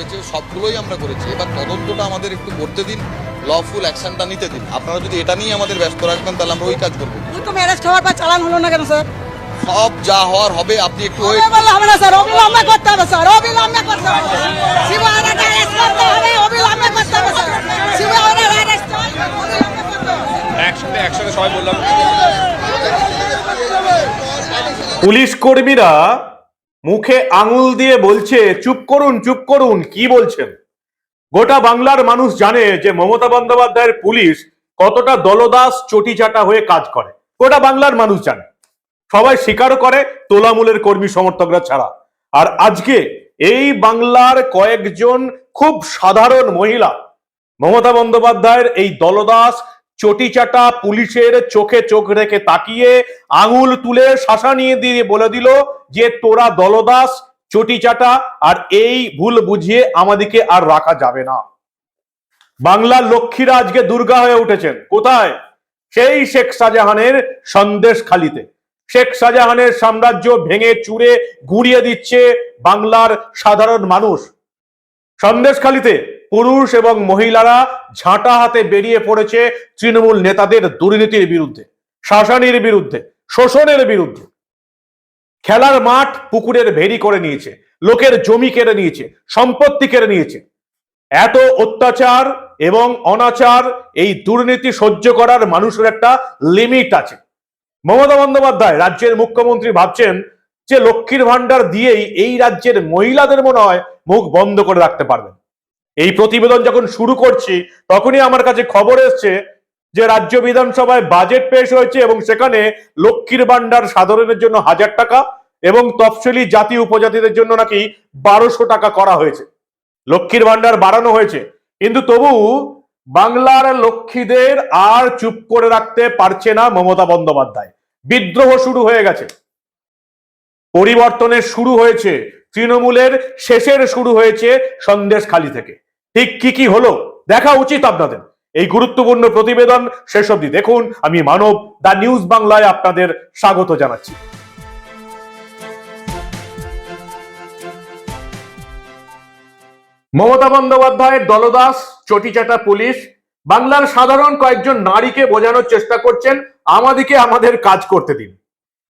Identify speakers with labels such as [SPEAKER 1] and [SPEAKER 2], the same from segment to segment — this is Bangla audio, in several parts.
[SPEAKER 1] হয়েছে সবগুলোই আমরা করেছি। এবার তদন্তটা আমাদের একটু করতে দিন লফুল অ্যাকশনটা নিতে দিন। আপনারা যদি এটা নিয়ে আমাদের ব্যস্ত রাখবেন তাহলে আমরা ওই কাজ করব।
[SPEAKER 2] খাওয়ার পর চালান হলো না কেন স্যার
[SPEAKER 1] সব যা হওয়ার হবে আপনি একটু ওয়েট
[SPEAKER 2] হবে হবে না স্যার অবিলম্বে করতে হবে স্যার অবিলম্বে করতে হবে। শিবহাওড়াটা arrest করতে হবে অবিলম্বে করতে হবে স্যার শিবহাওড়ার arrest অবিলম্বে করতে হবে
[SPEAKER 3] একসাথে একসাথে সবাই বললাম।
[SPEAKER 4] পুলিশ কর্মীরা মুখে আঙুল দিয়ে বলছে, চুপ করুন চুপ করুন। কি বলছেন? গোটা বাংলার মানুষ জানে যে মমতা বন্দ্যোপাধ্যায়ের পুলিশ কতটা দলদাস, চটিচাটা হয়ে কাজ করে। গোটা বাংলার মানুষ জানে। সবাই স্বীকারও করে, তোলামূলের কর্মী সমর্থকরা ছাড়া। আর আজকে এই বাংলার কয়েকজন খুব সাধারণ মহিলা, মমতা বন্দ্যোপাধ্যায়ের এই দলদাস, চটিচাটা পুলিশের চোখে চোখ রেখে তাকিয়ে আঙুল তুলে শাসা নিয়ে দিয়ে বলে দিল যে তোরা দলদাস চটিচাটা আর এই ভুল বুঝিয়ে আমাদেরকে আর রাখা যাবে না। বাংলার লক্ষ্মীরা আজকে দুর্গা হয়ে উঠেছেন। কোথায়? সেই শেখ শাহজাহানের সন্দেশ খালিতে। শেখ শাহজাহানের সাম্রাজ্য ভেঙে চুরে গুড়িয়ে দিচ্ছে বাংলার সাধারণ মানুষ। সন্দেশখালিতে পুরুষ এবং মহিলারা ঝাঁটা হাতে বেরিয়ে পড়েছে তৃণমূল নেতাদের দুর্নীতির বিরুদ্ধে, শাসানির বিরুদ্ধে, শোষণের বিরুদ্ধে। খেলার মাঠ পুকুরের ভেরি করে নিয়েছে, লোকের জমি কেড়ে নিয়েছে, সম্পত্তি কেড়ে নিয়েছে। এত অত্যাচার এবং অনাচার, এই দুর্নীতি সহ্য করার মানুষের একটা লিমিট আছে। মমতা বন্দ্যোপাধ্যায়, রাজ্যের মুখ্যমন্ত্রী ভাবছেন যে লক্ষ্মীর ভান্ডার দিয়েই এই রাজ্যের মহিলাদের মনে হয় মুখ বন্ধ করে রাখতে পারবেন। এই প্রতিবেদন যখন শুরু করছি, তখনই আমার কাছে খবর এসছে যে রাজ্য বিধানসভায় বাজেট পেশ হয়েছে এবং সেখানে লক্ষ্মীর ভান্ডার সাধারণের জন্য হাজার টাকা এবং তফসিলি জাতি উপজাতিদের জন্য নাকি বারোশো টাকা করা হয়েছে। লক্ষ্মীর ভান্ডার বাড়ানো হয়েছে। কিন্তু তবু বাংলার লক্ষ্মীদের আর চুপ করে রাখতে পারছে না মমতা বন্দ্যোপাধ্যায়। বিদ্রোহ শুরু হয়ে গেছে। পরিবর্তনের শুরু হয়েছে। তৃণমূলের শেষের শুরু হয়েছে সন্দেশখালি থেকে। ঠিক কি কি হলো? দেখা উচিত আপনাদের। এই গুরুত্বপূর্ণ প্রতিবেদন শেষ অবধি দেখুন। আমি মানব দা নিউজ বাংলায় আপনাদের স্বাগত জানাচ্ছি। মমতা বন্দ্যোপাধ্যায়ের দলদাস, চটিচাটা পুলিশ, বাংলার সাধারণ কয়েকজন নারীকে বোঝানোর চেষ্টা করছেন আমাদেরকে আমাদের কাজ করতে দিন।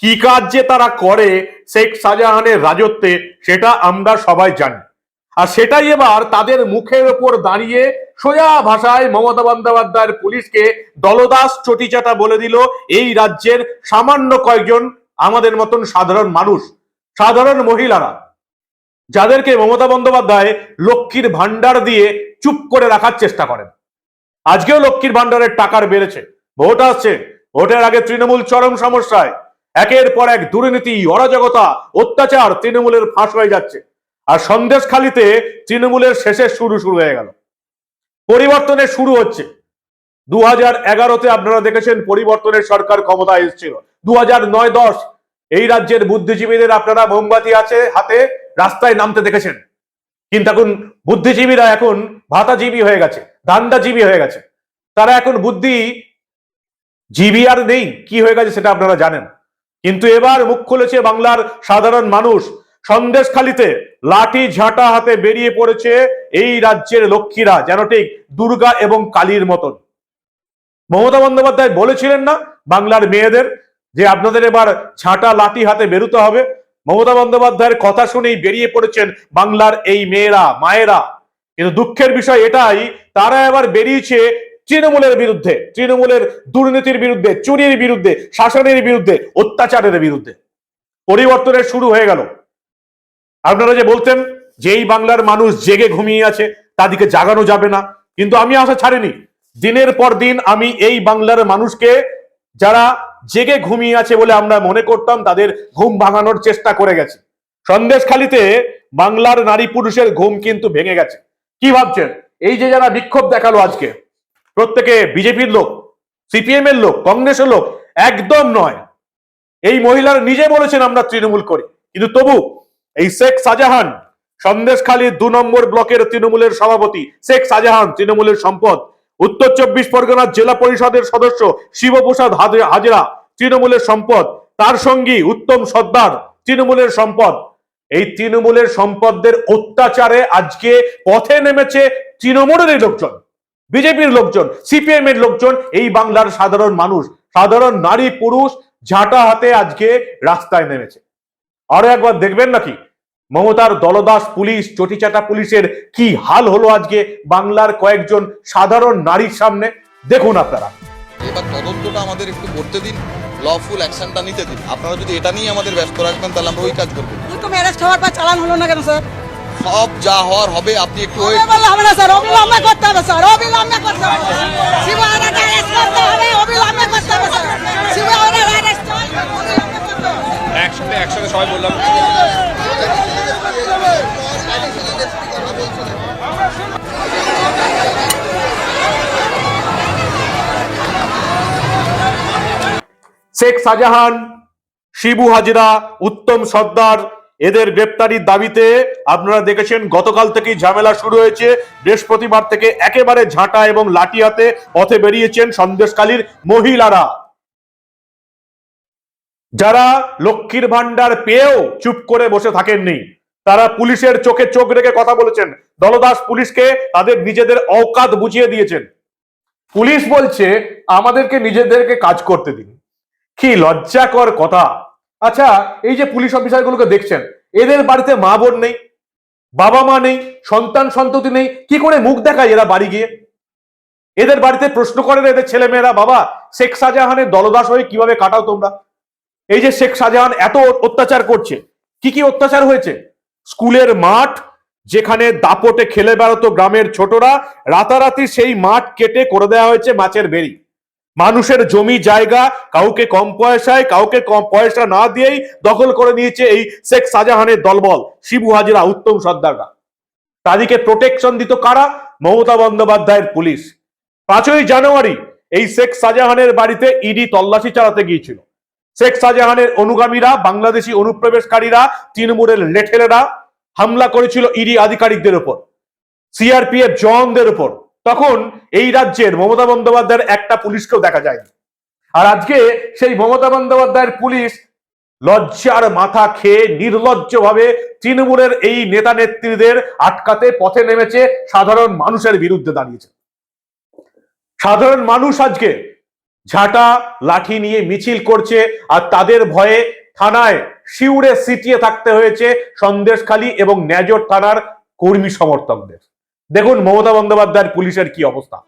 [SPEAKER 4] কি কাজ যে তারা করে শেখ শাহজাহানের রাজত্বে, সেটা আমরা সবাই জানি। আর সেটাই এবার তাদের মুখের ওপর দাঁড়িয়ে সোজা ভাষায় মমতা বন্দ্যোপাধ্যায়ের পুলিশকে দলদাস চটিচাটা বলে দিল, এই রাজ্যের সামান্য কয়েকজন আমাদের মতন সাধারণ মানুষ, সাধারণ মহিলারা, যাদেরকে মমতা বন্দ্যোপাধ্যায় লক্ষ্মীর ভান্ডার দিয়ে চুপ করে রাখার চেষ্টা করেন। আজকেও লক্ষ্মীর ভান্ডারের টাকার বেড়েছে, ভোট আসছে, ভোটের আগে তৃণমূল চরম সমস্যায়, একের পর এক দুর্নীতি, অরাজকতা, অত্যাচার তৃণমূলের ফাঁস হয়ে যাচ্ছে। আর সন্দেশখালিতে তৃণমূলের শেষের শুরু শুরু হয়ে গেল। পরিবর্তনের শুরু হচ্ছে। দু হাজার এগারোতে আপনারা দেখেছেন পরিবর্তনের সরকার ক্ষমতায় এসেছিল। দু হাজার নয় দশ, এই রাজ্যের বুদ্ধিজীবীদের আপনারা মোমবাতি আছে হাতে, রাস্তায় নামতে দেখেছেন। কিন্তু এখন বুদ্ধিজীবীরা এখন ভাতাজীবী হয়ে গেছে ধান্দাজীবী হয়ে গেছে। তারা এখন বুদ্ধি জীবী আর নেই, কি হয়ে গেছে সেটা আপনারা জানেন। কিন্তু এবার মুখ খুলেছে বাংলার সাধারণ মানুষ সন্দেশখালিতে লাঠি ঝাঁটা হাতে বেরিয়ে পড়েছে এই রাজ্যের লক্ষ্মীরা, যেন ঠিক দুর্গা এবং কালীর মতন। মমতা বন্দ্যোপাধ্যায় বলেছিলেন না বাংলার মেয়েদের যে আপনাদের এবার ঝাঁটা লাঠি হাতে বেরোতে হবে? মমতা বন্দ্যোপাধ্যায়ের কথা শুনেই বেরিয়ে পড়েছেন বাংলার এই মেয়েরা, মায়েরা। কিন্তু দুঃখের বিষয় এটাই, তারা এবার বেরিয়েছে তৃণমূলের বিরুদ্ধে, তৃণমূলের দুর্নীতির বিরুদ্ধে, চুরির বিরুদ্ধে, শাসনের বিরুদ্ধে, অত্যাচারের বিরুদ্ধে। পরিবর্তনের শুরু হয়ে গেল। আপনারা যে বলতেন যে এই বাংলার মানুষ জেগে ঘুমিয়ে আছে তাদেরকে জাগানো যাবে না। কিন্তু আমি আশা ছাড়িনি। দিনের পর দিন আমি এই বাংলার মানুষকে যারা জেগে ঘুমিয়ে আছে বলে আমরা মনে করতাম, তাদের ঘুম ভাঙানোর চেষ্টা করে গেছি। সন্দেশখালিতে বাংলার নারী পুরুষের ঘুম কিন্তু ভেঙে গেছে। কি ভাবছেন? এই যে যারা বিক্ষোভ দেখাল আজকে, প্রত্যেকে বিজেপির লোক সিপিএম এর লোক, কংগ্রেসের লোক, একদম নয়। এই মহিলার নিজে বলেছেন আমরা তৃণমূল করি। কিন্তু তবু এই শেখ শাহজাহান সন্দেশখালী দু নম্বর ব্লকের তৃণমূলের সভাপতি। শেখ শাহজাহান তৃণমূলের সম্পদ। উত্তর চব্বিশ পরগনার জেলা পরিষদের সদস্য শিবপ্রসাদ হাজরা তৃণমূলের সম্পদ। তার সঙ্গী উত্তম সর্দার তৃণমূলের সম্পদ। এই তৃণমূলের সম্পদদের অত্যাচারে আজকে পথে নেমেছে তৃণমূলের লোকজন, বিজেপির লোকজন সিপিএম এর লোকজন। এই বাংলার সাধারণ মানুষ, সাধারণ নারী পুরুষ ঝাঁটা হাতে আজকে রাস্তায় নেমেছে। আরও একবার দেখবেন নাকি? মমতার দলদাস পুলিশ চটিচাটা পুলিশের কি হাল হলো আজকে বাংলার কয়েকজন সাধারণ নারীর সামনে? দেখুন আপনারা।
[SPEAKER 1] এবার তদন্তটা আমাদের একটু করতে দিন লফুল অ্যাকশনটা নিতে দিন। আপনারা যদি এটা নিয়ে আমাদের ব্যস্ত রাখবেন তাহলে আমরা ওই কাজ করব।
[SPEAKER 2] এরকম অ্যারেস্ট হওয়ার পর চালান হলো না কেন স্যার
[SPEAKER 1] সব যা হওয়ার হবে আপনি একটু
[SPEAKER 2] হবে বললে হবে না স্যার অবিলম্বে করতে হবে স্যার অবিলম্বে করতে হবে অ্যারেস্ট করতে হবে অবিলম্বে করতে হবে স্যার অ্যারেস্ট হবে
[SPEAKER 3] একসাথে একসাথে সবাই বললাম।
[SPEAKER 4] শেখ শাহজাহান, শিবু হাজরা, উত্তম সর্দার, এদের গ্রেপ্তারির দাবিতে আপনারা দেখেছেন, গতকাল থেকেই ঝামেলা শুরু হয়েছে। বৃহস্পতিবার থেকে একেবারে ঝাঁটা এবং লাঠি হাতে পথে বেরিয়েছেন সন্দেশকালীর মহিলারা। যারা লক্ষ্মীর ভান্ডার পেয়েও চুপ করে বসে থাকেননি, তারা পুলিশের চোখে চোখ রেখে কথা বলেছেন। দলদাস পুলিশকে তাদের নিজেদের অকাত বুঝিয়ে দিয়েছেন। পুলিশ বলছে, আমাদেরকে নিজেদেরকে কাজ করতে দিন। কি লজ্জাকর কথা। আচ্ছা এই যে পুলিশ অফিসারগুলোকে দেখছেন, এদের বাড়িতে মা বোন নেই, বাবা মা নেই, সন্তান সন্ততি নেই, কি করে মুখ দেখায় এরা বাড়ি গিয়ে? এদের বাড়িতে প্রশ্ন করেন এদের ছেলেমেয়েরা, বাবা, শেখ শাহজাহানের দলদাস হয়ে কীভাবে কাটাও তোমরা? এই যে শেখ শাহজাহান এত অত্যাচার করছে, কি কি অত্যাচার হয়েছে? স্কুলের মাঠ, যেখানে দাপটে খেলে বেড়াতো গ্রামের ছোটরা, রাতারাতি সেই মাঠ কেটে করে দেওয়া হয়েছে মাছের বেরি মানুষের জমি জায়গা, কাউকে কম পয়সায়, কাউকে কম পয়সা না দিয়েই দখল করে নিয়েছে এই শেখ শাহজাহানের দলবল, শিবু হাজিরা, উত্তম সর্দাররা। তাদেরকে প্রোটেকশন দিত কারা? মমতা বন্দ্যোপাধ্যায়ের পুলিশ। পাঁচই জানুয়ারি, এই শেখ শাহজাহানের বাড়িতে ইডি তল্লাশি চালাতে গিয়েছিল। শেখ শাহজাহানের অনুগামীরা, বাংলাদেশি অনুপ্রবেশকারীরা, তৃণমূলের লেঠেলেরা হামলা করেছিল ইডি আধিকারিকদের উপর, সিআরপিএফ জওয়ানদের উপর। তখন এই রাজ্যের মমতা বন্দ্যোপাধ্যায়ের একটা পুলিশকেও দেখা যায়নি। আর আজকে সেই মমতা বন্দ্যোপাধ্যায়ের পুলিশ লজ্জার মাথা খেয়ে নির্লজ্জভাবে তৃণমূলের এই নেতা নেত্রীদের আটকাতে পথে নেমেছে সাধারণ মানুষের বিরুদ্ধে দাঁড়িয়েছে। সাধারণ মানুষ আজকে ঝাঁটা, লাঠি নিয়ে মিছিল করছে আর তাদের ভয়ে থানায় শিউরে সিটিয়ে থাকতে হয়েছে সন্দেশখালী এবং ন্যাজর থানার কর্মী সমর্থকদের। দেখুন, মমতা বন্দ্যোপাধ্যায়ের পুলিশের কি অবস্থা।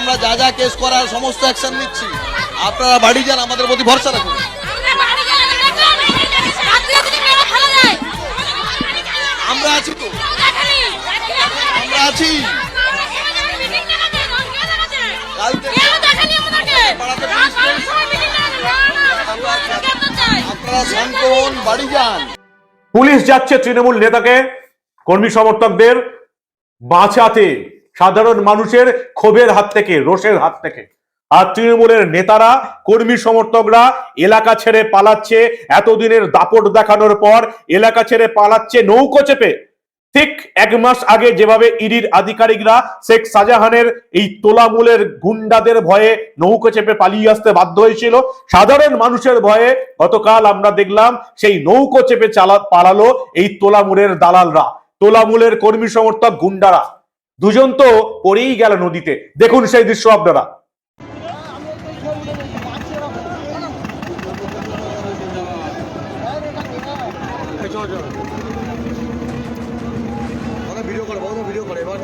[SPEAKER 1] আমরা যা যা কেস করার সমস্ত অ্যাকশন নিচ্ছি। আপনারা বাড়ি যান, আমাদের প্রতি ভরসা রাখুন। পুলিশ
[SPEAKER 4] যাচ্ছে তৃণমূল নেতাকে, কর্মী সমর্থকদের বাঁচাতে, সাধারণ মানুষের ক্ষোভের হাত থেকে, রোষের হাত থেকে। আর তৃণমূলের নেতারা, কর্মী সমর্থকরা এলাকা ছেড়ে পালাচ্ছে, এতদিনের দাপট দেখানোর পর এলাকা ছেড়ে পালাচ্ছে, নৌকো চেপে। ঠিক এক মাস আগে যেভাবে ইডির আধিকারিকরা শেখ শাহজাহানের এই তোলামূলের গুন্ডাদের ভয়ে নৌকো চেপে পালিয়ে আসতে বাধ্য হয়েছিল, সাধারণ মানুষের ভয়ে গতকাল আমরা দেখলাম সেই নৌকো চেপে চালা, পালালো এই তোলামূলের দালালরা, তোলামূলের কর্মী সমর্থক গুন্ডারা। দুজন তো পড়েই গেল নদীতে। দেখুন সেই দৃশ্য আপনারা
[SPEAKER 1] ভিডিও করে ভিডিও করে এবার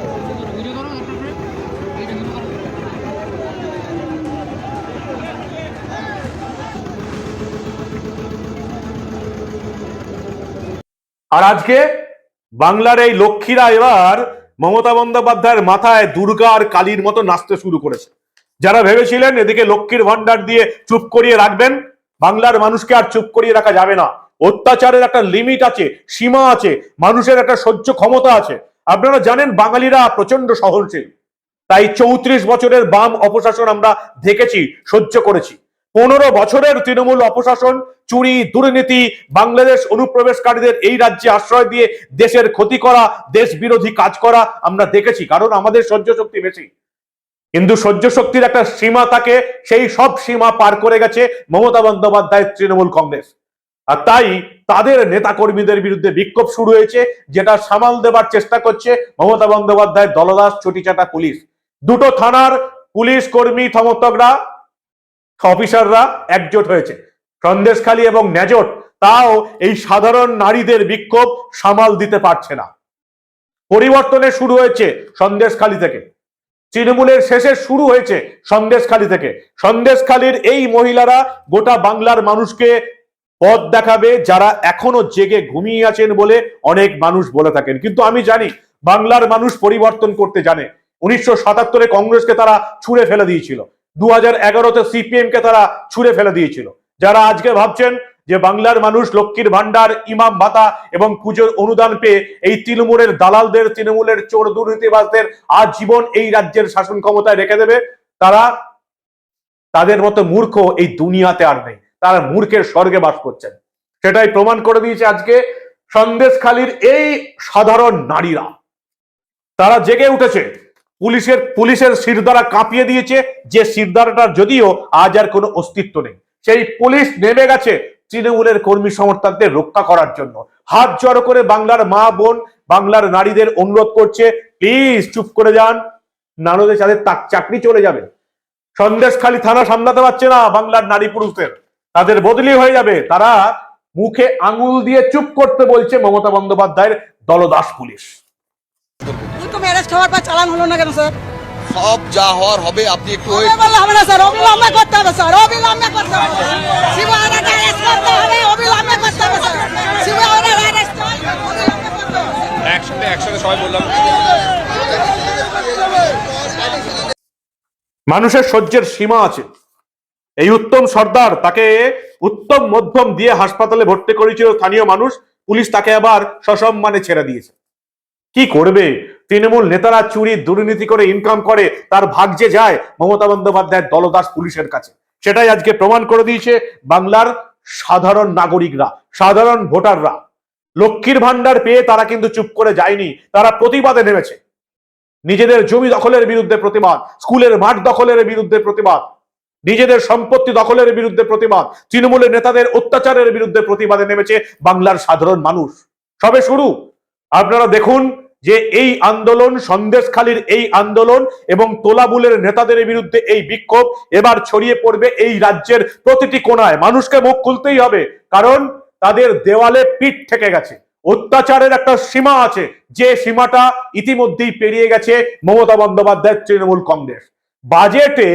[SPEAKER 4] আর আজকে বাংলার এই লক্ষ্মীরা এবার মমতা বন্দ্যোপাধ্যায়ের মাথায় দুর্গা আর কালীর মতো নাচতে শুরু করেছে। যারা ভেবেছিলেন এদিকে লক্ষ্মীর ভান্ডার দিয়ে চুপ করিয়ে রাখবেন, বাংলার মানুষকে আর চুপ করিয়ে রাখা যাবে না। অত্যাচারের একটা লিমিট আছে, সীমা আছে, মানুষের একটা সহ্য ক্ষমতা আছে। আপনারা জানেন বাঙালিরা প্রচণ্ড সহনশীল। তাই চৌত্রিশ বছরের বাম অপশাসন আমরা দেখেছি, সহ্য করেছি। পনেরো বছরের তৃণমূল অপশাসন চুরি, দুর্নীতি, বাংলাদেশ অনুপ্রবেশকারীদের এই রাজ্যে আশ্রয় দিয়ে দেশের ক্ষতি করা, দেশ বিরোধী কাজ করা আমরা দেখেছি, কারণ আমাদের সহ্য শক্তি বেশি। কিন্তু সহ্য শক্তির একটা সীমা থাকে, সেই সব সীমা পার করে গেছে মমতা বন্দ্যোপাধ্যায়ের তৃণমূল কংগ্রেস। আর তাই তাদের নেতাকর্মীদের বিরুদ্ধে বিক্ষোভ শুরু হয়েছে, যেটা সামাল দেবার চেষ্টা করছে মমতা বন্দ্যোপাধ্যায়, দলদাস চটিচাটা পুলিশ। দুটো থানার পুলিশ কর্মী সমর্থকরা, অফিসাররা একজোট হয়েছে। সন্দেশখালী এবং ন্যাজট, তাও এই সাধারণ নারীদের বিক্ষোভ সামাল দিতে পারছে না। পরিবর্তনের শুরু হয়েছে সন্দেশখালী থেকে। তৃণমূলের শেষে শুরু হয়েছে সন্দেশখালী থেকে। সন্দেশখালীর এই মহিলারা গোটা বাংলার মানুষকে পথ দেখাবে, যারা এখনও জেগে ঘুমিয়ে আছেন বলে অনেক মানুষ বলে থাকেন। কিন্তু আমি জানি, বাংলার মানুষ পরিবর্তন করতে জানে। উনিশশো সাতাত্তরে কংগ্রেসকে তারা ছুঁড়ে ফেলে দিয়েছিল। দু হাজার এগারোতে সিপিএম কে তারা ছুঁড়ে ফেলে দিয়েছিল। যারা আজকে ভাবছেন যে বাংলার মানুষ লক্ষ্মীর ভান্ডার ইমাম ভাতা এবং পুজোর অনুদান পেয়ে এই তৃণমূলের দালালদের, তৃণমূলের চোর দুর্নীতিবাজদের আজীবন এই রাজ্যের শাসন ক্ষমতায় রেখে দেবে, তারা তাদের মতো মূর্খ এই দুনিয়াতে আর নেই। তারা মূর্খের স্বর্গে বাস করছেন। সেটাই প্রমাণ করে দিয়েছে আজকে সন্দেশখালীর এই সাধারণ নারীরা। তারা জেগে উঠেছে। পুলিশের পুলিশের শিরদারা কাঁপিয়ে দিয়েছে। যে শিরদারাটার যদিও আজ আর কোনো অস্তিত্ব নেই। সেই পুলিশ নেমে গেছে তৃণমূলের কর্মী সমর্থকদের রক্ষা করার জন্য। হাত জড়ো করে বাংলার মা বোন, বাংলার নারীদের অনুরোধ করছে প্লিজ চুপ করে যান। নানদে তাদের তাক- চাকরি চলে যাবে। সন্দেশখালী থানা সামলাতে পারছে না বাংলার নারী পুরুষদের। তাদের বদলি হয়ে যাবে। তারা মুখে আঙুল দিয়ে চুপ করতে বলছে মমতা বন্দ্যোপাধ্যায়ের দলদাস পুলিশ।
[SPEAKER 2] হলো না কেন স্যার
[SPEAKER 1] সব যা হওয়ার হবে আপনি একটু
[SPEAKER 2] হবে না স্যার। অবিলম্বে করতে হবে স্যার। অবিলম্বে করতে হবে। শিবহাওড়াটা অ্যারেস্ট করতে হবে অবিলম্বে করতে হবে স্যার। শিবহাওড়ার অ্যারেস্ট অবিলম্বে করতে হবে
[SPEAKER 3] একসাথে একসাথে সবাই বললাম।
[SPEAKER 4] মানুষের সহ্যের সীমা আছে। এই উত্তম সর্দার তাকে উত্তম মধ্যম দিয়ে হাসপাতালে ভর্তি করেছিল স্থানীয় মানুষ পুলিশ তাকে আবার সসম্মানে ছেড়ে দিয়েছে। কি করবে? তৃণমূল নেতারা চুরি, দুর্নীতি করে ইনকাম করে, তার ভাগ যে যায় মমতা বন্দ্যোপাধ্যায়ের দলদাস পুলিশের কাছে। সেটাই আজকে প্রমাণ করে দিয়েছে বাংলার সাধারণ নাগরিকরা, সাধারণ ভোটাররা। লক্ষ্মীর ভান্ডার পেয়ে তারা কিন্তু চুপ করে যায়নি, তারা প্রতিবাদে নেমেছে। নিজেদের জমি দখলের বিরুদ্ধে প্রতিবাদ, স্কুলের মাঠ দখলের বিরুদ্ধে প্রতিবাদ, নিজেদের সম্পত্তি দখলের বিরুদ্ধে প্রতিবাদ, তৃণমূলের নেতাদের অত্যাচারের বিরুদ্ধে প্রতিবাদে নেমেছে বাংলার সাধারণ মানুষ। সবে শুরু। আপনারা দেখুন যে এই আন্দোলন, সন্দেশখালীর এই আন্দোলন এবং তোলাবুলের নেতাদের বিরুদ্ধে এই বিক্ষোভ এবার ছড়িয়ে পড়বে এই রাজ্যের প্রতিটি কোনায়। মানুষকে মুখ খুলতেই হবে, কারণ তাদের দেওয়ালে পিঠ থেকে গেছে। অত্যাচারের একটা সীমা আছে, যে সীমাটা ইতিমধ্যেই পেরিয়ে গেছে মমতা বন্দ্যোপাধ্যায়ের তৃণমূল কংগ্রেস। বাজেটে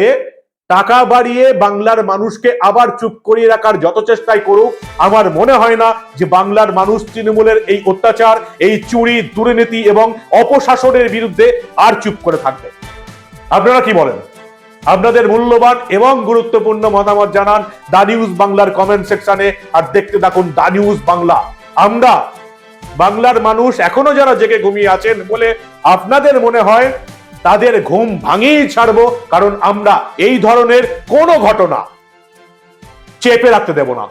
[SPEAKER 4] টাকা বাড়িয়ে বাংলার মানুষকে আবার চুপ করিয়ে রাখার যত চেষ্টাই করুক, আমার মনে হয় না যে বাংলার মানুষ তৃণমূলের এই অত্যাচার, এই চুরি, দুর্নীতি এবং অপশাসনের বিরুদ্ধে আর চুপ করে থাকবে। আপনারা কি বলেন? আপনাদের মূল্যবান এবং গুরুত্বপূর্ণ মতামত জানান দা নিউজ বাংলার কমেন্ট সেকশনে আর দেখতে থাকুন দা নিউজ বাংলা। আমরা বাংলার মানুষ এখনও যারা জেগে ঘুমিয়ে আছেন বলে আপনাদের মনে হয় তাদের ঘুম ভাঙিয়ে ছাড়ব কারণ আমরা এই ধরনের কোনো ঘটনা চেপে রাখতে দেব না।